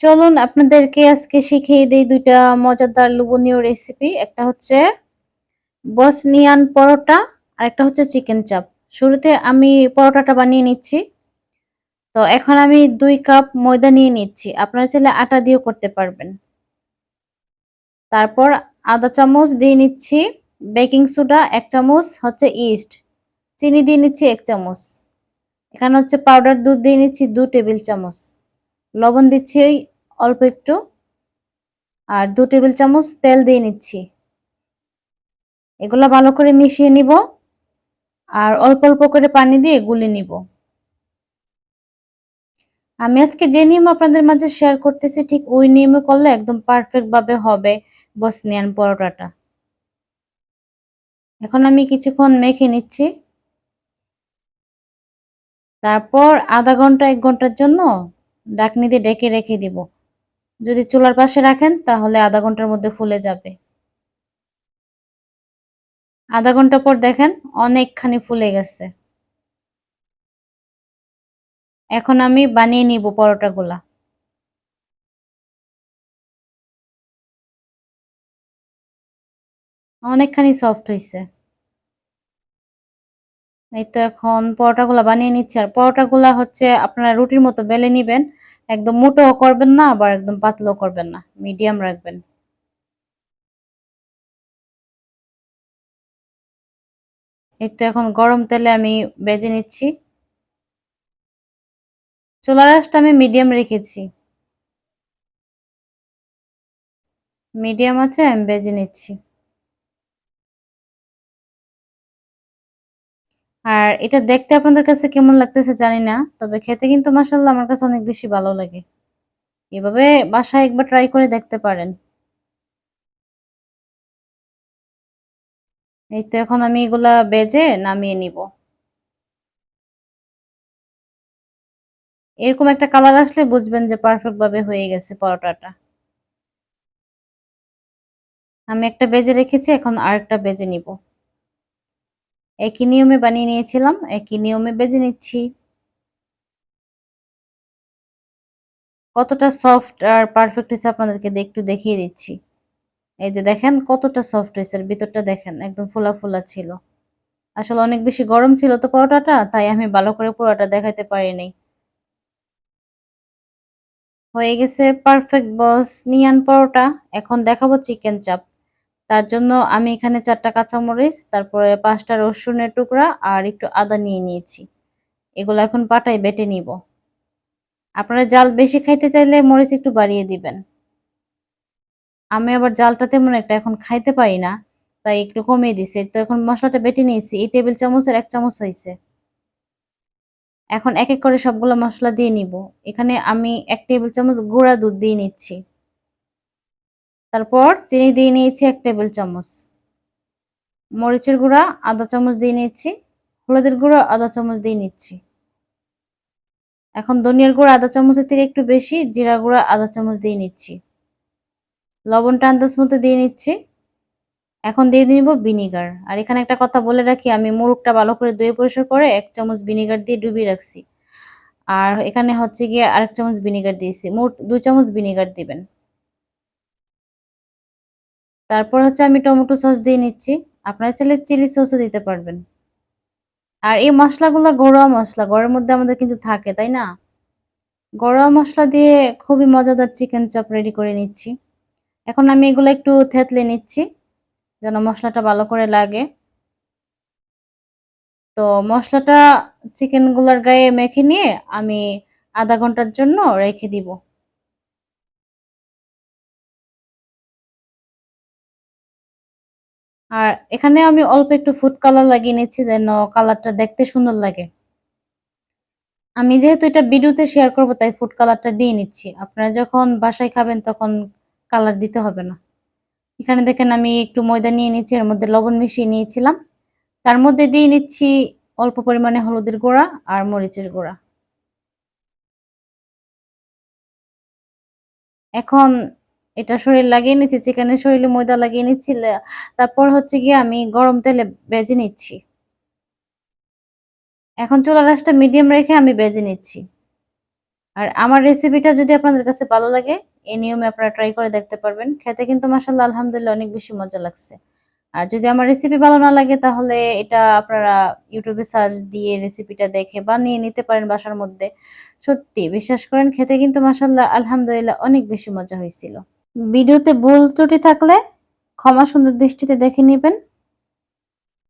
চলুন আপনাদেরকে আজকে শিখিয়ে দিই দুইটা মজাদার লোভনীয় রেসিপি একটা হচ্ছে বসনিয়ান পরোটা আর একটা হচ্ছে চিকেন চাপ শুরুতে আমি পরোটাটা বানিয়ে নিচ্ছি। তো এখন আমি দুই কাপ ময়দা নিয়ে নিচ্ছি। আপনারা চাইলে আটা দিয়েও করতে পারবেন। তারপর আধা চামচ দিয়ে নিচ্ছি বেকিং সোডা এক চামচ হচ্ছে ইস্ট চিনি দিয়ে নিচ্ছি এক চামচ। এখানে হচ্ছে পাউডার দুধ দিয়ে নিচ্ছি দু টেবিল চামচ। লবণ দিচ্ছি ওই অল্প একটু। আর দু টেবিল চামচ তেল দিয়ে নিচ্ছি। এগুলো ভালো করে মিশিয়ে নিব। আর অল্প অল্প করে পানি দিয়ে গুলে নিব। আমি আজকে যে নিয়ম আপনাদের মাঝে শেয়ার করতেছি, ঠিক ওই নিয়মে করলে একদম পারফেক্ট ভাবে হবে বসনিয়ান পরোটাটা। এখন আমি কিছুক্ষণ মেখে নিচ্ছি। তারপর আধা ঘণ্টা, এক ঘণ্টার জন্য ডাকনি দিয়ে ডেকে রেখে দিব। যদি চুলার পাশে রাখেন, তাহলে আধা ঘণ্টার মধ্যে ফুলে যাবে। আধা ঘণ্টা পর দেখেন, অনেকখানি ফুলে গেছে। এখন আমি বানিয়ে নিব পরোটাগুলা। অনেকখানি সফট হয়েছে এই তো এখন পরোটাগুলা বানিয়ে নিচ্ছি। আর পরোটাগুলা হচ্ছে আপনারা রুটির মতো বেলে নিবেন, একদম মোটাও করবেন না, আবার একদম পাতলাও করবেন না, মিডিয়াম রাখবেন। এই তো এখন গরম তেলে আমি বেজে নিচ্ছি। চুলার আঁচটা আমি মিডিয়াম রেখেছি। মিডিয়াম আছে, আমি বেজে নিচ্ছি। আর এটা দেখতে আপনাদের কাছে কেমন লাগতেছে জানি না, তবে খেতে কিন্তু মাসাল্লাহ আমার কাছে অনেক বেশি ভালো লাগে। এভাবে বাসায় একবার ট্রাই করে দেখতে পারেন। এই তো এখন আমি এগুলা বেজে নামিয়ে নিব। এরকম একটা কালার আসলে বুঝবেন যে পারফেক্ট ভাবে হয়ে গেছে পরোটাটা। আমি একটা বেজে রেখেছি, এখন আরেকটা বেজে নিব। একই নিয়মে বানিয়ে নিয়েছিলাম, একই নিয়মে বেজে নিচ্ছি। কতটা সফট আর পারফেক্ট হয়েছে আপনাদেরকে একটু দেখিয়ে দিচ্ছি। এই যে দেখেন কতটা সফট হয়েছে ভিতরটা দেখেন একদম ফোলা ফোলা ছিল। আসলে অনেক বেশি গরম ছিল তো পরোটাটা, তাই আমি ভালো করে পুরোটা দেখাতে পারিনি। হয়ে গেছে পারফেক্ট বস নিয়ান পরোটা, এখন দেখাবো চিকেন চাপ তার জন্য আমি এখানে চারটা কাঁচামরিচ, তারপরে পাঁচটা রসুনের টুকরা আর একটু আদা নিয়ে নিয়েছি। এগুলো এখন পাটায় বেটে নিব। আপনারা জাল বেশি খাইতে চাইলে মরিচ একটু বাড়িয়ে দিবেন। আমি আবার জালটা তেমন একটা এখন খাইতে পারি না, তাই একটু কমিয়ে দিছে। তো এখন মশলাটা বেটে নিয়েছি, এই টেবিল চামচের এক চামচ হয়েছে এখন এক এক করে সবগুলো মশলা দিয়ে নিব। এখানে আমি এক টেবিল চামচ গুঁড়া দুধ দিয়ে নিচ্ছি। তারপর চিনি দিয়ে নিয়েছি এক টেবিল চামচ। মরিচের গুঁড়া আধা চামচ দিয়ে নিচ্ছি হলুদের গুঁড়ো আধা চামচ দিয়ে নিচ্ছি। এখন ধনিয়ার গুঁড়া আধা চামচের থেকে একটু বেশি, জিরা গুঁড়া আধা চামচ দিয়ে নিচ্ছি। লবণটা আন্দাজ মতো দিয়ে নিচ্ছি। এখন দিয়ে দিব ভিনিগার। আর এখানে একটা কথা বলে রাখি, আমি মুরগটা ভালো করে ধুয়ে পরিষ্কার করে এক চামচ ভিনিগার দিয়ে ডুবিয়ে রাখছি। আর এখানে হচ্ছে গিয়ে আরেক চামচ ভিনিগার দিয়েছি। মোট দুই চামচ ভিনিগার দিবেন। তারপর হচ্ছে আমি টমেটো সস দিয়ে নিচ্ছি। আপনারা চাইলে চিলি সসও দিতে পারবেন। আর এই মশলাগুলো ঘরোয়া মশলা, ঘরের মধ্যে আমাদের কিন্তু থাকে, তাই না? ঘরোয়া মশলা দিয়ে খুবই মজাদার চিকেন চপ রেডি করে নিচ্ছি। এখন আমি এগুলো একটু থেতলে নিচ্ছি, যেন মশলাটা ভালো করে লাগে। তো মশলাটা চিকেনগুলোর গায়ে মেখে নিয়ে আমি আধা ঘণ্টার জন্য রেখে দিব। আর এখানে আমি অল্প একটু ফুড কালার লাগিয়ে নিচ্ছি যেন কালারটা দেখতে সুন্দর লাগে। আমি যেহেতু এটা ভিডিওতে শেয়ার করব, তাই ফুড কালারটা দিয়ে নিচ্ছি। আপনারা যখন বাসায় খাবেন তখন কালার দিতে হবে না। এখানে দেখেন আমি একটু ময়দা নিয়ে নিচ্ছি এর মধ্যে লবণ মিশিয়ে নিয়েছিলাম। তার মধ্যে দিয়ে নিচ্ছি অল্প পরিমাণে হলুদের গুঁড়া আর মরিচের গুঁড়া। এখন এটা শরীর লাগিয়ে নিচ্ছি চিকেনের শরীরে ময়দা লাগিয়ে নিচ্ছি তারপর হচ্ছে গিয়ে আমি গরম তেলে বেজে নিচ্ছি। এখন চুলা রাসটা মিডিয়াম রেখে আমি বেজে নিচ্ছি। আর আমার রেসিপিটা যদি আপনাদের কাছে ভালো লাগে এই নিয়মে আপনারা ট্রাই করে দেখতে পারবেন। খেতে কিন্তু মাসাল্লাহ আলহামদুলিল্লাহ অনেক বেশি মজা লাগছে। আর যদি আমার রেসিপি ভালো না লাগে, তাহলে এটা আপনারা ইউটিউবে সার্চ দিয়ে রেসিপিটা দেখে বানিয়ে নিতে পারেন বাসার মধ্যে। সত্যি, বিশ্বাস করেন, খেতে কিন্তু মাসাল্লাহ আলহামদুলিল্লাহ অনেক বেশি মজা হয়েছিল। ভিডিওতে ভুল ত্রুটি থাকলে ক্ষমা সুন্দর দৃষ্টিতে দেখে নেবেন।